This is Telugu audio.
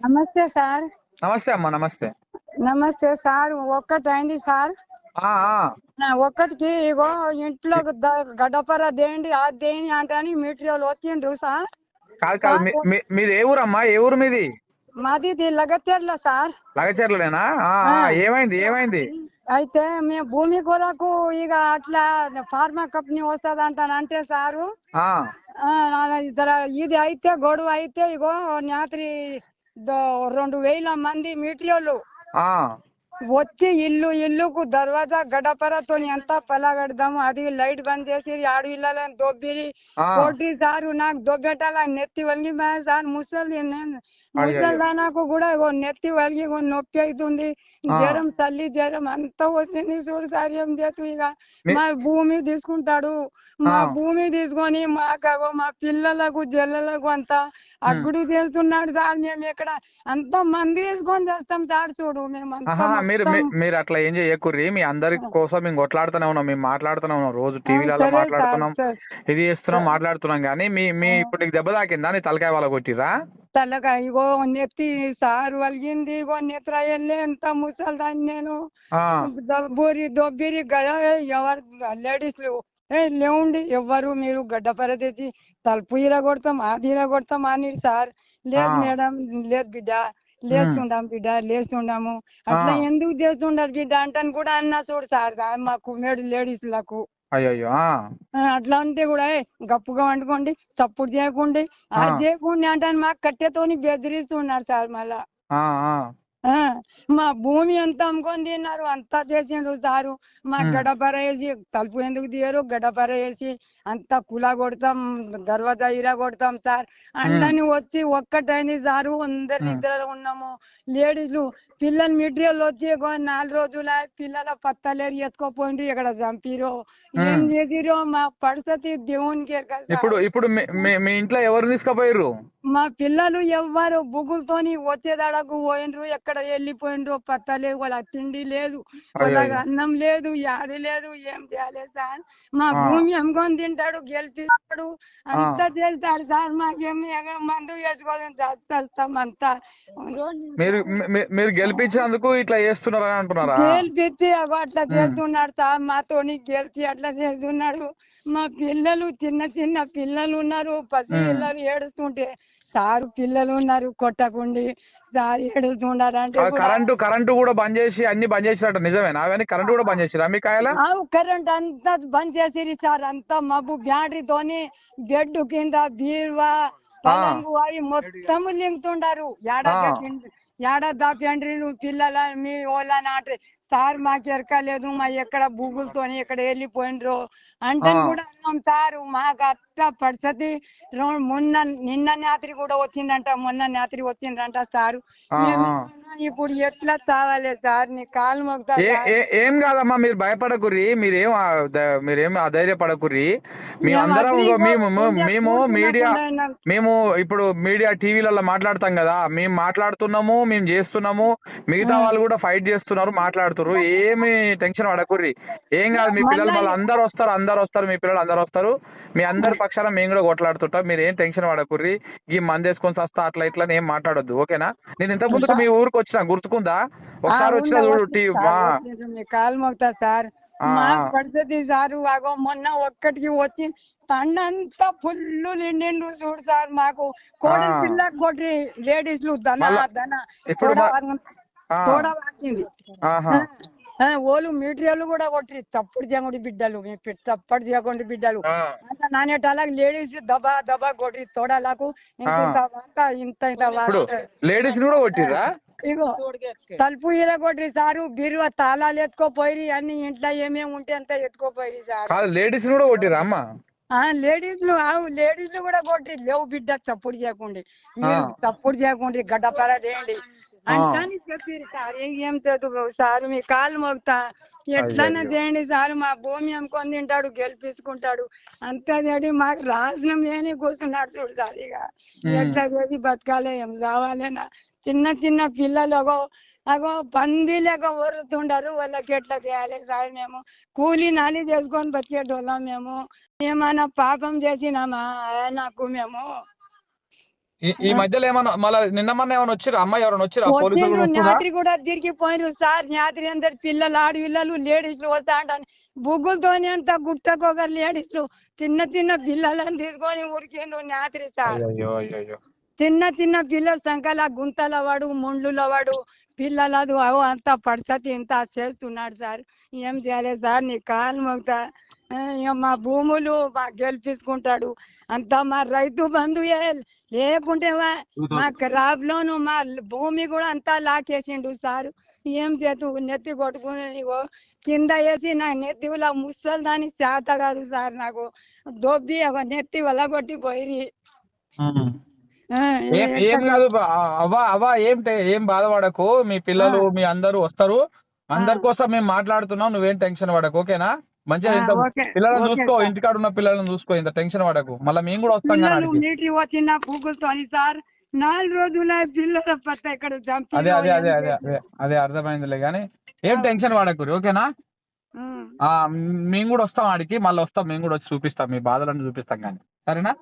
నమస్తే సార్. నమస్తే అమ్మా నమస్తే. నమస్తే సార్ ఒక్కటైంది సార్. ఒక్కటికి ఇగో ఇంట్లో గడ్డపర దేండి ఆ దేని అంటని మీటర్ వచ్చిండ్రు సార్. కాదు కాదు మీది ఏ ఊరమ్మా ఏ ఊరు మీది? మాది ఇది లగత్యర్ల సార్. లగచర్లనేనా? ఏమైంది ఏమైంది? అయితే మేము భూమి కొరకు ఇక అట్లా ఫార్మా కంపెనీ వస్తుంది అంటానంటే సారు. ఇది అయితే గొడవ అయితే ఇగో రాత్రి రెండు వేల మంది మీటియోళ్ళు ఆ. వచ్చి ఇల్లు ఇల్లుకు దర్వాజా గడపరతో ఎంత పలగడదాము. అది లైట్ బంద్ చేసి ఆడు ఇళ్ళని దొబ్బిరి. కొట్టి సారు నాకు దొబ్బెట్టాల నెత్తి వలిగి సార్ ముసలి నేను- ముసలి నాకు కూడా నెత్తి వలిగి నొప్పి అవుతుంది. జ్వరం తల్లి జ్వరం అంతా వచ్చింది చూడు సార్ ఏం చేతు ఇక మీ- భూమి తీసుకుంటాడు. మా. భూమి తీసుకొని మాకు మా పిల్లలకు జల్లలకు అంతా అగ్గుడు చేస్తున్నాడు సార్ మేము ఇక్కడ అంత మంది వేసుకొని చేస్తాం సార్ చూడు మేము ఆహా మీరు మీ- మీరు అట్లా ఏం చేయకుర్రి మీ అందరి కోసం మేము కొట్లాడుతూనే ఉన్నాం మేము మాట్లాడుతూనే ఉన్నాం రోజు టీవీలలో సరే మాట్లాడుతున్నాం ఇది చేస్తున్నాం మాట్లాడుతున్నాం కానీ మీ మీ ఇప్పుడు నీకు దెబ్బ తాకిందా? నీ తలకాయ వాళ్ళ కొట్టిరా తలగా ఇగో నెత్తి సారు వలిగింది ఇగో నెత్ర వెళ్ళి ఎంత ముసల్దాన్ని నేను దబ్బూరి దొబ్బిరి గడ ఎవరు లేడీస్ ఏ లేవండి ఎవ్వరు మీరు గడ్డపర తెచ్చి తలుపు ఇర కొడతాం అది ఇర కొడతాం అని సార్. లేదు. మేడం లేదు బిడ్డ లేస్తుండాం బిడ్డ లేస్తుండాము. అట్లా. ఎందుకు చేస్తుండారు బిడ్డ అంటాను కూడా అన్నా చూడు సార్ మాకు మేడు లేడీస్లకు అయ్యో అట్లా అంటే కూడా "ఏ, గప్పుగా వండుకోండి చప్పుడు చేయకండి. అది. చేయకుండా అంటాను మాకు కట్టెతోని బెదిరిస్తున్నారు సార్ మళ్ళా. మా భూమి అంతా అమ్ముకొని తిన్నారు అంతా చేసిండ్రు సారు. మా. గడపర వేసి తలుపు ఎందుకు తీయరు? గడపర వేసి అంతా కులా కొడతాం దర్వాజా ఇరా కొడతాం సార్. అందరిని వచ్చి ఒక్కటైంది సారు అందరి. నిద్రలో ఉన్నాము. లేడీస్లు పిల్లలు మెటీరియల్ వచ్చి నాలుగు రోజుల పిల్లల పత్తలేరు ఎత్తుకోపోయిండ్రు ఇక్కడ చంపిరో ఏం. చేసిరో మా పరిస్థితి దేవునికి. ఇప్పుడు ఇప్పుడు మీ- ఇంట్లో ఎవరు తీసుకుపోయిర్రు మా పిల్లలు ఎవ్వరు బుగులతోని వచ్చేదాడకు పోయినరు ఎక్కడ వెళ్ళిపోయినరు పత్త లేదు వాళ్ళ తిండి లేదు వాళ్ళకి. అన్నం లేదు యాది లేదు ఏం చేయలేదు సార్ మా. భూమి అమ్ముకొని తింటాడు గెలిపిస్తాడు అంతా చేస్తాడు సార్ మాకేమి మందు వేసుకోవాలని చస్తాం అంతా మీరు గెలిపించినందుకు ఇట్లా చేస్తున్నారని అంటున్నారా గెలిపించి అగో అట్లా చేస్తున్నాడు సార్ మాతోని గెలిచి అట్లా చేస్తున్నాడు. మా పిల్లలు చిన్న చిన్న పిల్లలు ఉన్నారు. పసి. పిల్లలు ఏడుస్తుంటే సారు పిల్లలు ఉన్నారు కొట్టకుండి. సార్ ఏడుస్తున్నారు అంటే ఆ కరెంటు కరెంటు కూడా బంద్ చేసి అన్ని బంద్ చేసినట్టు నిజమేనా? అవన్నీ కరెంటు కూడా బంద్ చేసిరా మీ కాయల? కరెంట్ అంతా బంద్ చేసిరి సార్. అంతా మబ్బు బ్యాటరీతోని బెడ్ కింద బీరువా పలంగు అవి మొత్తం లింగుతుండారు ఏడా ఆ. పెట్టిండ్రు- ఏడా దాపండ్రి నువ్వు పిల్లల మీ వాళ్ళని అంటే సార్ మాకు ఎరకలేదు మా ఎక్కడ బూగులతోని ఎక్కడ వెళ్ళిపోయినరు అంటే. కూడా అన్నాం సార్ మాకు అట్లా పరిస్థితి. మొన్న నిన్న రాత్రి కూడా వచ్చిందంట మొన్న రాత్రి వచ్చిందంట సారు. ఇప్పుడు ఎట్లా చావాలి సార్ నీ కాలు మొక్తా ఏ కాదమ్మా మీరు భయపడకుర్రి మీరేం మీరేం అధైర్యపడకుర్రి. మేము అందరం మేము మేము మీడియా మేము ఇప్పుడు మీడియా టీవీలలో మాట్లాడతాం కదా మేము మాట్లాడుతున్నాము మేము చేస్తున్నాము మిగతా వాళ్ళు కూడా ఫైట్ చేస్తున్నారు మాట్లాడుతున్నారు. ఏమి టెన్షన్ పడకుర్రి. ఏం కాదు మీ పిల్లలు మళ్ళీ అందరు వస్తారు అందరు వస్తారు మీ పిల్లలు అందరు వస్తారు. మీ అందరి పక్షాన మేము కూడా కొట్లాడుతుంటాం. మీరు ఏం టెన్షన్ పడకుర్రి? ఈ మంది వేసుకొని వస్తా అట్లా ఇట్లా ఏం మాట్లాడొద్దు ఓకేనా? నేను ఇంతకు ముందు మీ ఊరికి వచ్చిన గుర్తుకుందా? ఒకసారి వచ్చిన చూడు టీ మా కాలు మోగుతా సార్. పడుతుంది సారు మొన్న ఒక్కటికి వచ్చి తండంతా ఫుల్ నిండిండు చూడు సార్ మాకు. కోడి. పిల్ల కొట్టి లేడీస్లు దన దన ఇప్పుడు తోడ వాకింది ఓలు మీడియాలు కూడా కొట్టి తప్పుడు చేయకుండా బిడ్డలు. మీ తప్పుడు చేయకుండా బిడ్డలు. ఆ, అంత నానేటాలకు లేడీస్ దబా దబా కొట్టి తోడలకు ఇంత. ఇంత. లేడీస్ కూడా కొట్టిర్రా? ఇగో తలుపు ఇరగొట్టి సారు. బీరువా తాళాలు ఎత్తుకోపోయి అన్ని ఇంట్లో ఏమేమి ఉంటే అంత ఎత్తుకోపోయి సార్. కాదు లేడీస్ కూడా కొట్టిర్రా అమ్మా? ఆ లేడీస్లు లేడీస్లు కూడా కొట్టి లేవు బిడ్డ చప్పుడు చేయకుండా మీరు. చప్పుడు చేయకుండా గడ్డపర చేయండి. అంటాని ఏం చదువు? సార్ మీ కాలు మోగుతా. ఎట్లన్నా. చేయండి సార్ మా భూమి అమ్ముకొని తింటాడు గెలిపించుకుంటాడు. అంతా చేయండి మాకు రాసినం ఏని కూర్చున్నాడు చూడు సార్ ఇక. ఎట్లా చేసి బతకాలి ఏం కావాలేనా చిన్న చిన్న పిల్లలు అగో అగో పంది లేక ఒరుతుండారు వాళ్ళకి ఎట్లా చేయాలి సార్ మేము? కూలి నాలి చేసుకొని బతికేటోళ్ళం మేము. ఏమైనా పాపం చేసినామా? నాకు మేము? ఈ- మధ్యలో ఏమన్నా మళ్ళీ నిన్న మొన్న ఏమైనా వచ్చిరా అమ్మాయి ఎవరైనా వచ్చిరా పోలీసులు న్యాత్రి కూడా తిరిగిపోయినారు సార్. న్యాత్రి అందరు పిల్లలు ఆడపిల్లలు లేడీస్లు వస్తాండని బుగ్గులతోని అంత గుట్టకొక లేడీస్లు. చిన్న చిన్న పిల్లలను తీసుకొని ఉరికిండ్రు న్యాత్రి సార్. చిన్న చిన్న పిల్లల సంఖ్యల గుంతల వాడు ముండ్ల వాడు పిల్లలదు అవో అంత పరిస్థితి ఇంత చేస్తున్నాడు సార్. ఏం చేయాలి సార్? నీ కాలు ఇక మా భూములు మా గెలిపించుకుంటాడు. అంతా మా రైతు బంధు లేకుంటే మా క్రాప్ లోను మా భూమి కూడా అంతా లాకేసిండు సార్. ఏం చేతు నెత్తి కొట్టుకుని కింద వేసి నా నెత్తిలా ముసలి దాని చేత కాదు సార్ నాకు. దొబ్బి ఒక నెత్తి వల్ల కొట్టి పోయి ఉమ్. ఏం ఏం కాదు అవ్వా అవ్వా ఏం ఏం బాధపడకు. మీ పిల్లలు మీ అందరూ వస్తారు. అందరి కోసం మేము మాట్లాడుతున్నాం. నువ్వేం టెన్షన్ పడకు ఓకేనా? మంచిగా ఇంత పిల్లలను చూసుకో. ఇంటికాడ ఉన్న పిల్లలను చూసుకో ఇంత టెన్షన్ పడకు. మళ్ళీ మేము కూడా వస్తాం. మీటింగ్ వచ్చిన సార్. నాలుగు రోజుల పిల్లల ఇక్కడ అదే అదే అదే అదే అదే అదే అర్థమైందిలే కానీ ఏం టెన్షన్ పడకు ఓకేనా? ఆ మేము కూడా వస్తాం ఆడికి మళ్ళీ వస్తాం మేము కూడా వచ్చి చూపిస్తాం మీ బాధలను చూపిస్తాం కానీ సరేనా?